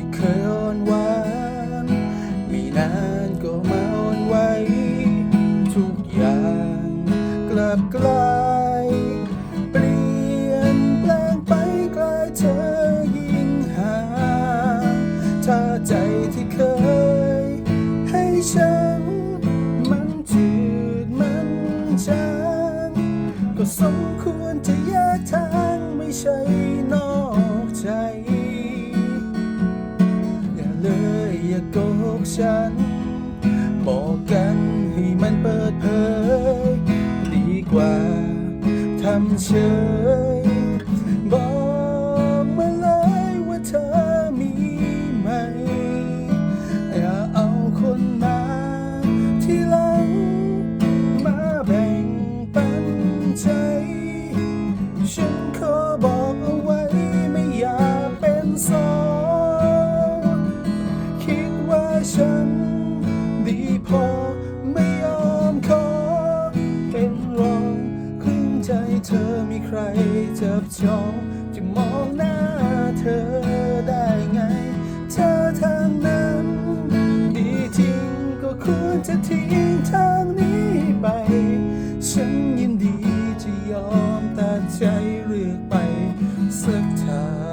ที่เคยอ่อนหวานไม่นานก็มาอ่อนไหวทุกอย่างกลับกลายเปลี่ยนแปลงไปไกลเธอยิ่งหางถ้าใจที่เคยให้ฉัน มันจืดมันจางก็สมควรจะแยกทางไม่ใช่นอก อย่าโกหกฉัน บอกกันให้มันเปิดเผย ดีกว่าทำเฉย บอกมาเลยว่าเธอมีไหม อย่าเอาคนมาที่หลัง มาแบ่งปันใจ ฉันขอบอก ฉัน ดีพอไม่ยอมขอ เป็นรองครึ่งใจเธอมีใครจับจองจะมองหน้าเธอได้ไง เธอทางนั้น ดีจริงก็ควรจะทิ้งทางนี้ไป ฉันยินดีจะยอมตัดใจเลือกไปสักทาง